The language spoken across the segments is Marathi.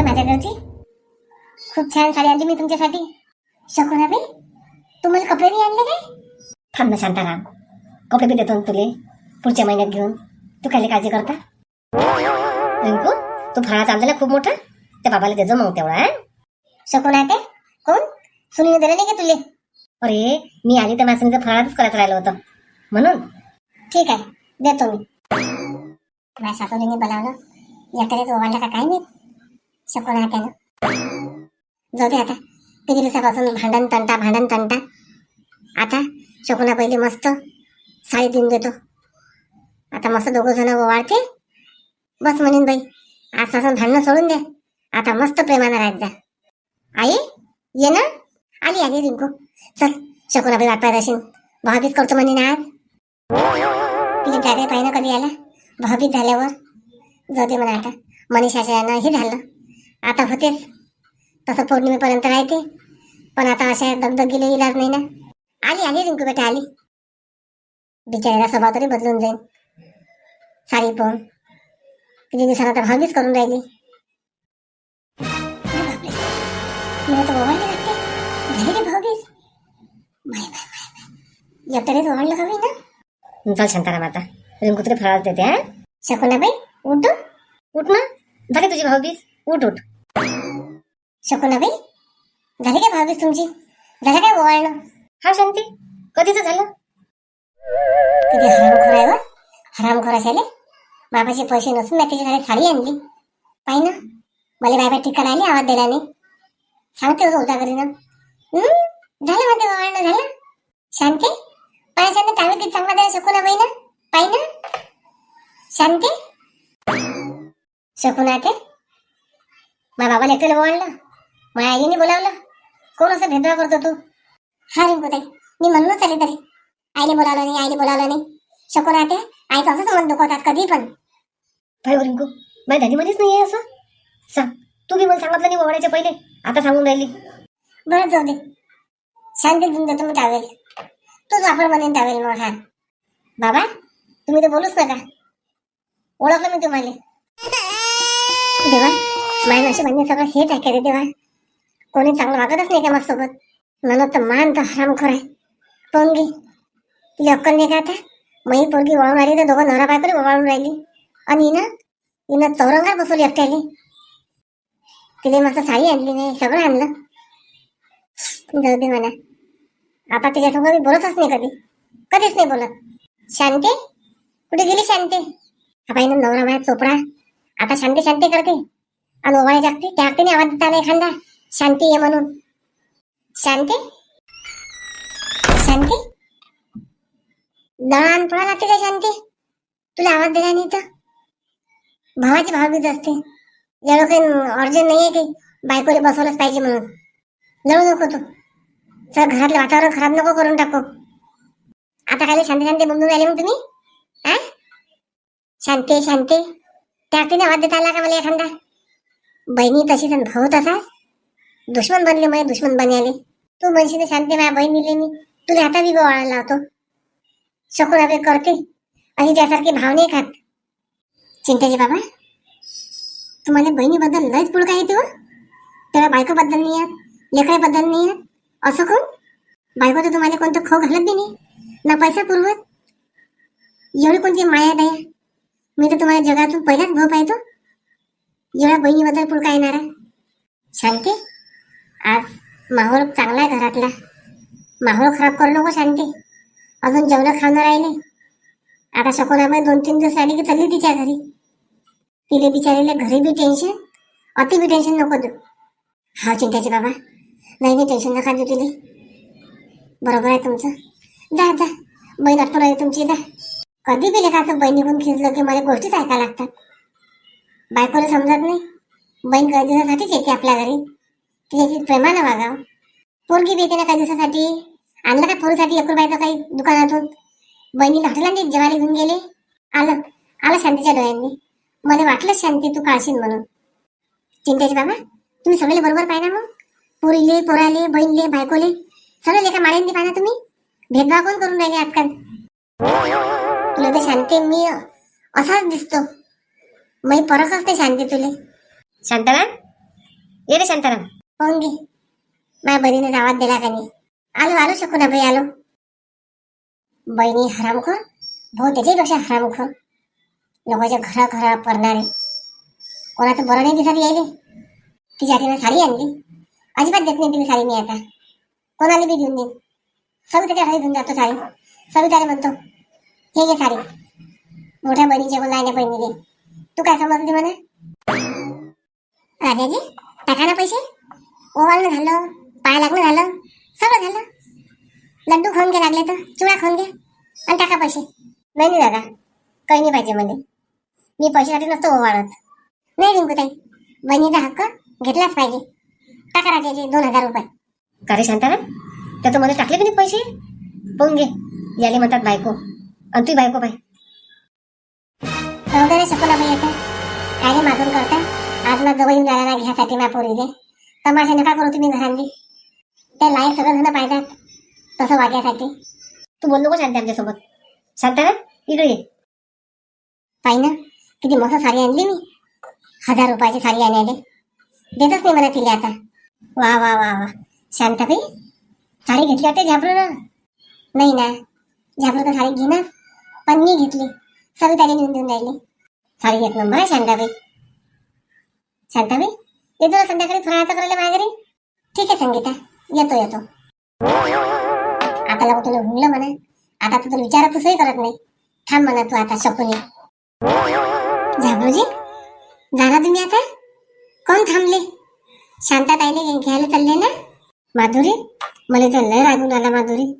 बरं माझ्या घरची? खूप छान साडी आणली मी तुमच्यासाठी. शकुनाबाई तुम्हाला कपडे नाही आणले काय? थांब ना शांताराम. कपडे बी देतो ना तुले. पुढच्या महिन्यात घेऊन. तू काय काळजी करता? रिंकू तू फळाचा आणलेला खूप मोठा. त्या बाबाला देजो मग तेवढा शकून आहे ते? कोण? सुनील दिलं नाही का तुले? अरे मी आली तर माझं फळातच करत राहिलं होतं. म्हणून. ठीक आहे देतो मी. माझ्या सासूने बोलावलं. एकट्यानेच ओवाळला का काय नाही. शकून त्यानं जाऊ दे आता. किती दिवसापासून भांडण तंटा भांडण तंटा. आता शकुना पहिले मस्त साडी देऊन देतो. आता मस्त दोघं जण वाढते बस म्हणेन बाई आजपासून भांडणं सोडून दे. आता मस्त प्रेमानं राहत जा. आई ये ना. आली आली रिंकू. चल शकुना बाई वाटपाय पाहत असेल. भाभीच करतो म्हणे ना आज. तिला काय पाहिजे कधी आला? भाभीत झाल्यावर. जाऊ दे म्हणा आता. मनीषाच्या हे झालं. आता होतेच. तसं पौर्णिमेपर्यंत राहते. पण आता अशा गेले इलाज नाही ना. आली आली रिंकू बेटा आली. बिचारीला स्वभाव तरी बदलून जाईल साडी पाहून. किती दिवसाला आता भावीच करून राहिली. अरे तर एकट्यानेच ओवाळलं हवी ना चल शांताराम आता. रिंकू तरी फळाच देते हा? शकुनाबाई उठ उठ ना. झाली तुझी भाऊबीज. उठ उठ. शकुनाबाई झाली काय भावीस तुमची? झालं काय ओवाळणं हा शांती. कधीच झालं? किती हरामखोर आहे व हरामखोर असायले बाबाचे पैसे नसून मी त्याच्यासाठी साडी आणली. पाहि ना मला बाय ठिकाण आली आवाज दिला नाही. सांगते होता घरी ना झालं म्हणते ओवाळणं झालं? शांती? पाय शांती तावे किती चांगला द्यायला शकुनाबाई ना पाहि ना शांती? शकुना ते माझ्या बाबाला एकट्याला बोललं माझ्या आईने बोलावलं. कोण असं भेदभाव करतो तू? हा रिंकू ताई मी म्हणूनच आले तरी. आईने बोलावलं नाही आईने बोलावलं नाही. शकुना ते आईचं असंच मन दुखवतात कधी पण. काय हो रिंकू माझ्या दादीमध्येच नाही आहे असं? सांग तू बी मला सांगितलं नाही ओवाळायच्या पहिले. आता सांगून राहिली. बरं जाऊ दे. शांती देऊन देतो मी टावेल तूच वापर म्हणेन टावेल मग हा बाबा तुम्ही तर बोलूच नका. ओळखलं मी तुम्हाला. देवा. माय नशी म्हणजे सगळं हेच आहे का रे देवा? कोणी चांगलं वागतच नाही का माझ्यासोबत? म्हणत तर मान तर हरामखोर आहे. पोंगी तिला अक्कल नाही का आता? मही पोरगी वळून राहिली तर दोघं नवरा बायकोरी वळून राहिली. आणि हिनं? हिनं चौरंगात बसवली एकट्याली. तिने मस्त साडी आणली नाही सगळं आणलं. जाऊ दे म्हणा. आता तिच्यासोबत मी बोलतच नाही कधी. कधीच नाही बोलत. शांती? कुठे गेली शांती? हा बाई नवरा माझ्या चोपडा. आता शांती शांती करते. आणि ओवाळी जागते त्या हक्तीने आवाज देता एखादा शांती ये म्हणून. शांती? शांती? दळण पळा लागते का शांती? तुला आवाज दिला नाही तर भावाची भावबीज असते. एवढं काही अर्जंट नाही आहे की बायकोने बसवलंच पाहिजे म्हणून. लढू नको तू. सर घरातलं वातावरण खराब नको करून टाकू. आता काय शांती शांती बोलून आले मग तुम्ही? आ? शांती शांती. त्या आवाज देता आला का मला एखादा? बहिणी तशीच आणि भाऊ तसाच? दुश्मन बनले माझे दुश्मन बनाले तू म्हणशील शांती माझ्या बहीण दिली मी. तुला आता बी गोळा लावतो. शकून अबे करते. आणि त्यासारखी भाव नाही खात. चिंताजी बाबा तुम्हाला बहिणीबद्दल लयच पुळका येते हो? तेव्हा बायकोबद्दल नाही येत लेकराबद्दल नाही आहेत असं कोण? बायको तर तुम्हाला कोणतं खो घालत बी नाही. ना पैसा पुरवत. एवढी कोणती माया दया? मी तर तुम्हाला जगातून पहिलाच भाऊ पाहतो. एवढ्या बहिणीबद्दल काय येणार आहे? शांती? आज माहोल चांगला आहे घरातला. माहोल खराब करू नको शांती. अजून जेवण खाणं राहिले. आता शकुनाबाई दोन तीन दिवस राहिले की चालली तिच्या घरी. तिले बिचारीला घरी बी टेन्शन अति बी टेन्शन नको देऊ. हा चिंताचे बाबा. नाही नाही टेन्शन नका देऊ तिले. बरोबर आहे तुमचं. जा जा. बहीण आठवण आहे तुमची जा. कधी बी लेखाचं पण खिचलं की मला गोष्टीच ऐकायला लागतात. बायकोला समजत नाही. बहीण काही दिवसासाठीच येते आपल्या घरी. तिच्याशी प्रेमानं वागाव. पोरगी बी येते ना काही दिवसासाठी. आणलं का पोरीसाठी एकूण बायचं काही दुकानातून? बहिणीला हॉटेलांनी जेवायला घेऊन गेले. आलं. आलं शांतीच्या डोळ्यांनी. मला वाटलं शांती तू काळशील म्हणून. चिंतेचे बाबा तुम्ही सगळे बरोबर पाहिजे मग? पोरीले पोराले बहिणले बायकोले. सगळे लेखा माळ्यांनी पाहिजे तुम्ही? भेदभाव कोण करून राहिले आजकाल? तुला तर शांती मी असाच दिसतो. मी परत असते शांती तुले. शांताराम? ये रे शांताराम. पाहून घे माझ्या बहिणीने आवाज दिला का नाही? आलो आलो शकू ना बाई आलो. बहिणी हरामखोर? भाऊ त्याच्यापेक्षा हरामखोर. लोकांच्या घरा घरा पडणारे. कोणाचं बरं नाही दिसत यायले. तिच्या हातीनं साडी आणली. अजिबात देत नाही तिने साडी मी आता. कोणाला बी देऊन देईन सविताच्या घरी घेऊन जातो साडी. सविताला म्हणतो हे घे साडी. मोठ्या बहिणीच्या कोण लहान्या बहिणीने तू काय समजते म्हणा? राजाजी टाका ना पैसे. ओवाळणं झालं पाय लागणं झालं सगळं झालं. लड्डू खाऊन घे लागले तर चिवडा खाऊन घे आणि टाका पैसे. नाही नाही दादा काही नाही पाहिजे मला मी पैशासाठी नसतो ओवाळत. नाही रिंकूताई बहिणीचा हक्क घेतलाच पाहिजे. टाका राजाचे दोन हजार रुपये. का रे शांताराम? त्या तर मला टाकले की नाही पैसे? पाहून घे. याले म्हणतात बायको. आणि तू बायको बाय वगैरे शकला बाई येते काय रे मागून करता? आज ना जवळ येऊन ना घ्यासाठी ना पोरी दे तमाशा नका करू तुम्ही घरांनी. ते लायक सगळं जण पाहिजेत. तसं वाग्यासाठी. तू बोल नको शांती आमच्यासोबत. शांताराम इकडे ये. पाहिजे ना किती मस्त साडी आणली मी. हजार रुपयाची साडी आणायला. देतच नाही मला तिला आता. वा वा वा वा. शांताबाई साडी घेतली वाटते? झाबरू ना? नाही ना. झाबरू तर साडी घेणार. पण मी घेतली. सविताने नेऊन देऊन राहिले. साडी एक नंबर आहे शांताबाई. शांताबाई येतो ना संध्याकाळी फराळाचं करायला माझ्या घरी ठीक आहे संगीता. येतो येतो. आता लोक तुला हुंगलं म्हणा. आता तर तुला विचारतच करत नाही. थांब म्हणा तू आता शकुनी झाबरूजी जाणार तुम्ही आता. कोण थांबले? शांता ताईले घ्यायला चालले ना? माधुरी? मला तर लय रागून आला माधुरी.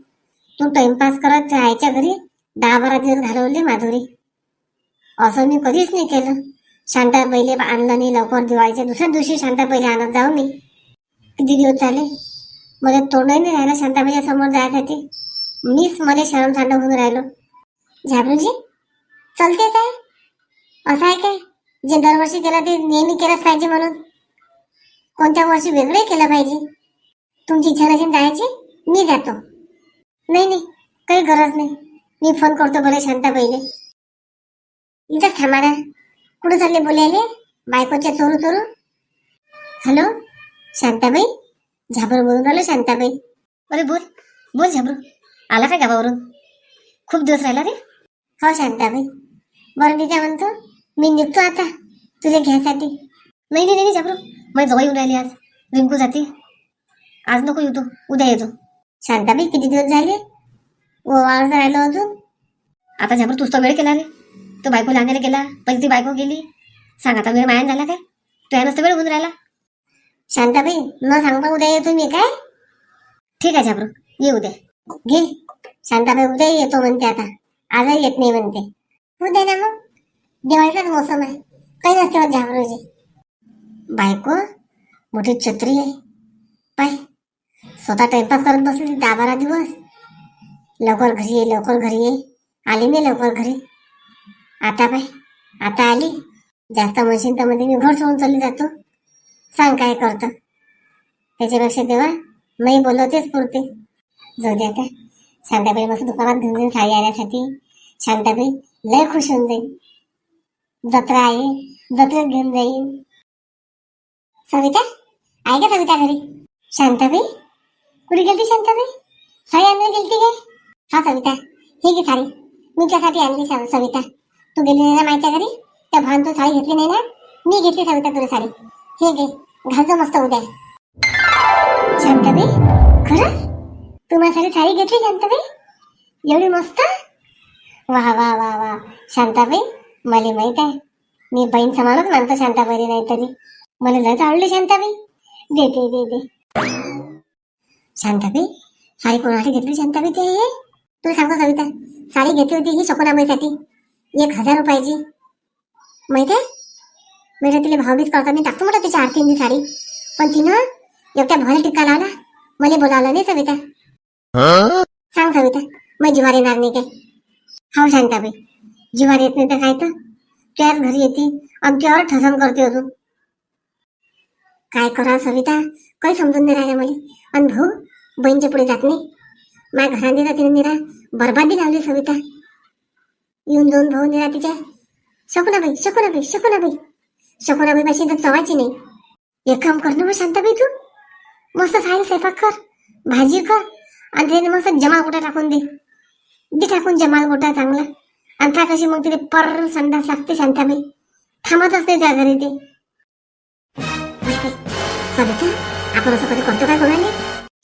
तू टाइमपास करत जायच्या घरी. दहा बारा दिवस घालवले माधुरी. असं मी कधीच नाही केलं. शांता पहिले आणलं नाही लवकर दिवाळीच्या दुसऱ्या दिवशी शांता पहिले आणत जाऊ मी. किती दिवस झाले? मला तोंडही नाही राहिलं शांताबाईच्या समोर जायसाठी. मीच मला शरम सांड होऊन राहिलो. झाबरूजी चलते काय? असं आहे काय? जे दरवर्षी केलं ते नेहमी केलंच पाहिजे म्हणून. कोणत्या वर्षी वेगळे केलं पाहिजे. तुमची इच्छा नसेल जायची मी जातो. नाही नाही काही गरज नाही. मी फोन करतो बरं शांता पहिले इथंच थांबा ना. कुठं चालले बोलायले? बायकोच्या चोरू चोरू. हॅलो? शांताबाई? झाबरू बोलून राहिलो शांताबाई. अरे बोल बोल झाबरू. आला का गावावरून? खूप दिवस राहिला रे. हो शांताबाई. बरं मी काय म्हणतो? मी निघतो आता तुझ्या घ्यायसाठी. नाही नाही नाही झाबरू. माझी जवळ येऊन राहिली आज. रिंकू जाते. आज नको येऊ तू. उद्या येतो. शांताबाई किती दिवस झाले? ओवाळत राहिलो अजून. आता झाबरू तूच तर वेळ केला रे. तो बायको आणायला गेला पहिले ती बायको गेली. सांग आता वेळ मायान झाला काय? तो यानंच तर वेळ होऊन राहिला. शांताबाई न सांगता उद्या येतो मी काय? ठीक आहे झाबरू ये उद्या. घे. शांताबाई उद्या येतो म्हणते आता. आजही येत नाही म्हणते. उद्या ना मग. दिवाळीचाच मोसम आहे. काही नसते मग झाबरूजी बायको मोठी छत्री आहे. पाय. स्वतः टाइमपास करत बसली दहा बारा दिवस. लवकर घरी ये लवकर घरी ये. आली नाही लवकर घरी. आता पाय आता आली. जास्त म्हणशील तर मध्ये मी घर सोडून चालली जातो. सांग काय करतं. त्याच्यापेक्षा तेव्हा मी बोलवतेच पुरते. जाऊ दे आता. शांताबाई मस्त दुकानात घेऊन जाईल साडी आणण्यासाठी. शांताबाई लय खुश होऊन जाईल जत्रा आहे जत्रेत घेऊन जाईन. सविता आहे का सविता घरी? शांताबाई? कुठे गेलती शांताबाई? साडी आणून गेलती काय? हा सविता हे घे साडी. मी त्यासाठी आणली सविता. तू गेली नाही ना मायच्या घरी? त्या भान तू साडी घेतली नाही ना? मी घेतली सविता तुला साडी. हे घे घालतो मस्त उद्या. शांताबाई खरंच? तू माझ्यासाठी साडी घेतली शांताबाई? एवढी मस्त? वा वा वा वा. शांताबाई मला माहीत आहे. मी बहीण समानच मानतो शांताबाई नाही तरी मला जायचं आवडली शांताबाई. देते दे दे शांताबाई साडी कोणासाठी घेतली शांताबाई ते? तू सांगतो सविता. साडी घेतली होती ही शकुनाबाईसाठी. एक हजार रुपयाची माहिती आहे? म्हणजे तिला भावबीज मी टाकतो म्हटलं तिच्या आरतींनी साडी. पण तिनं एकट्या भावाला टिक्का लावला मला बोलावलं नाही सविता. सांग सविता मग जिवार येणार नाही काय? हो शांताबाई जिवार येत नाही तर काय तर? त्याच घरी येते आमच्यावर त्यावर ठसन करते अजून. काय करा सविता काही समजून नाही राहिलं मला. आणि भाऊ बहीणच्या पुढे जात नाही. माझ्या घरात तिने निरा बरबादी लावली सविता. येऊन जाऊन भाऊ निरा तिच्या शकुनाबाई शकुनाबाई शकुनाबाई शकुनाबाई पाशी तर चवायची नाही एक काम कर ना मग शांताबाई तू मस्त साडी स्वयंपाक कर भाजी कर आणि त्याने मस्त जमाल गोटा टाकून दे दे टाकून जमाल गोटा चांगला आणि त्या कशी मग तिथे पर संडास लागते शांताबाई थांबतच नाही त्या घरी ते सविता आपण असं कधी करतो काय कोणाने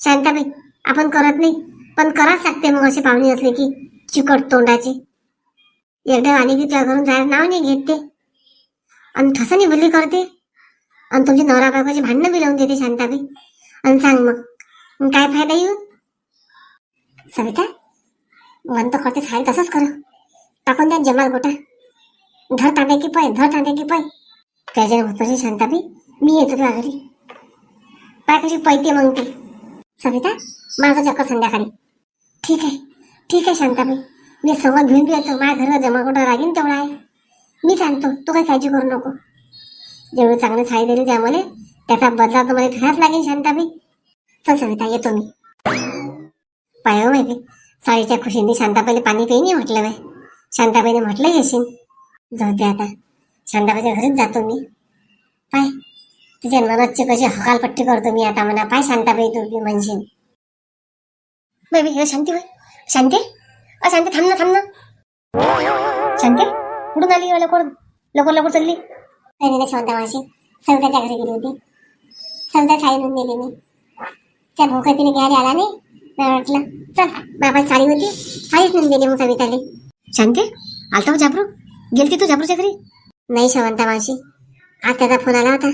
शांताबाई आपण करत नाही पण कराच लागते मग असे पाहुणे असले की चिकट तोंडाची एकदा आली की त्या घरून जायचं नाव नाही घेत ते. आणि ठसनी भली करते. आणि तुमची नवरा बायकोची भांडणं बी लावून देते शांताबाई आणि सांग मग मग काय फायदा येऊ? सविता म्हणतो करते साडी तसंच कर. टाकून द्या जमाल गोटा. धर तांब्या की पाय धर तांब्या की पाय त्याच्या होत शांताबाई मी येतो तुला घरी. पाय कशी पैते मग ते. सविता माझं चक्कर संध्याकाळी. ठीक आहे ठीक आहे शांताबाई मी सव्वा घेऊन बी येतो माझ्या घरात जमा कुठं रागीन तेवढा आहे. मी सांगतो तू काही काळजी करू नको. जेवढं चांगलं साडी दिली त्यामुळे त्याचा बदला तुम्हाला घ्यायच लागेल शांताबाई. चल सविता येतो मी. पाय हो माहिती साडीच्या खुशीने शांताबाईला पाणी पिणी म्हटलं बाय शांताबाईने म्हटलं येशील जाऊ दे आता. शांताबाईच्या घरीच जातो मी. पाय तिच्या नरदची कशी हकालपट्टी करतो मी आता म्हणा. पाय शांताबाई तू म्हणशील बाई बाई शांती बाई शांती? अ शांती थांब ना थांब ना. शांती कुठून आली लवकर? लवकर लवकर चालली? काही नाही शांता मावशी. सविताच्या घरी गेली होती. सविता साडी नेऊन दिली मी. त्या भोकतीने घ्यायला आला नाही मी म्हटलं चल बाबा साडी होती. साडीच नेऊन दिली मग सविताले. शांती आलता हो जाबरू? गेलती तू जाबरूच्या घरी? नाही शवंता मावशी. आज त्याचा फोन आला होता.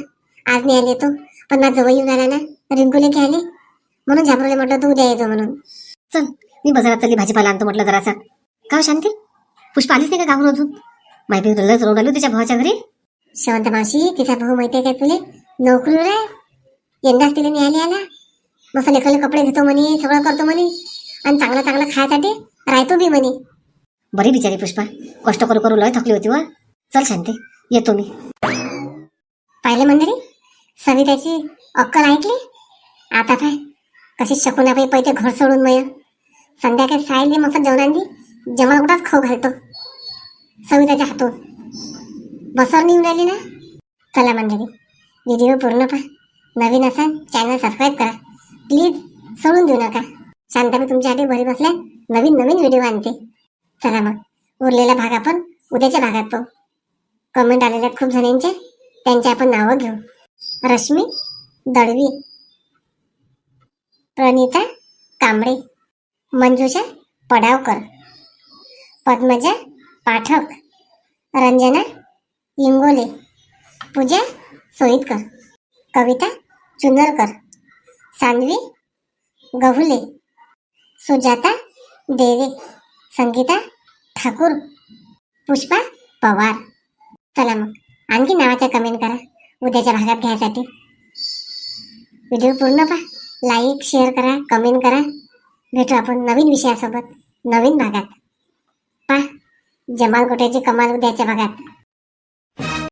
आज नाही आले तो पण माझं जवळ येऊन आला ना. रिंकूले घ्यायले. म्हणून झापरले म्हटलं तू उद्या यायचं म्हणून. चल मी बाजारात चालली भाजीपाला आणतो म्हटलं जरासा. का हो शांती? पुष्पा आलीच नाही का गावून अजून? माहिती लस रोड आली तिच्या भावाच्या घरी. शवंत मावशी तिचा भाऊ माहितीये काय तुले? नोकरीवर आहे यंदाच तिला न्यायला आला. मस्त लेखले कपडे घेतो म्हणे सगळं करतो म्हणे. आणि चांगलं चांगलं खायसाठी राहतो बी म्हणे. बरी बिचारी पुष्पा. कष्ट करू करू लय थकली होती व. चल शांती येतो मी. पाहिले मंडळी? सविताची अक्कल ऐकली? आता काय? कशी शकुनाबाई पैसे घर सोडून मय. संध्याकाळी सायली मस्त जेवणांनी जेवण कुठंच खाऊ घालतो? सविताच्या हातून. बसवर नेऊन राहिली ना? चला मंडळी व्हिडिओ पूर्ण पहा. नवीन असाल चॅनल सबस्क्राईब करा. प्लीज सोडून देऊ नका. शांताबाई तुमच्यासाठी घरी बसल्या नवीन नवीन व्हिडिओ आणते. चला मग उरलेला भाग आपण उद्याच्या भागात पाहू. कमेंट आलेल्या खूप जणांचे त्यांचे आपण नावं घेऊ. रश्मी दळवी प्रणिता कांबळे. मंजुषा पडावकर पद्मजा पाठक रंजना इंगोले पूजा सोईतकर कविता चुनरकर सान्वी गहुले सुजाता देवे संगीता ठाकूर पुष्पा पवार. चला मग आणखी नावाच्या कमेंट करा. उद्याच्या भागात घ्यायसाठी. व्हिडिओ पूर्ण पहा. लाईक शेअर करा कमेंट करा. भेटू आपण नवीन विषयासोबत नवीन भागात. पा जमाल गोट्याची कमाल उद्याच्या भागात.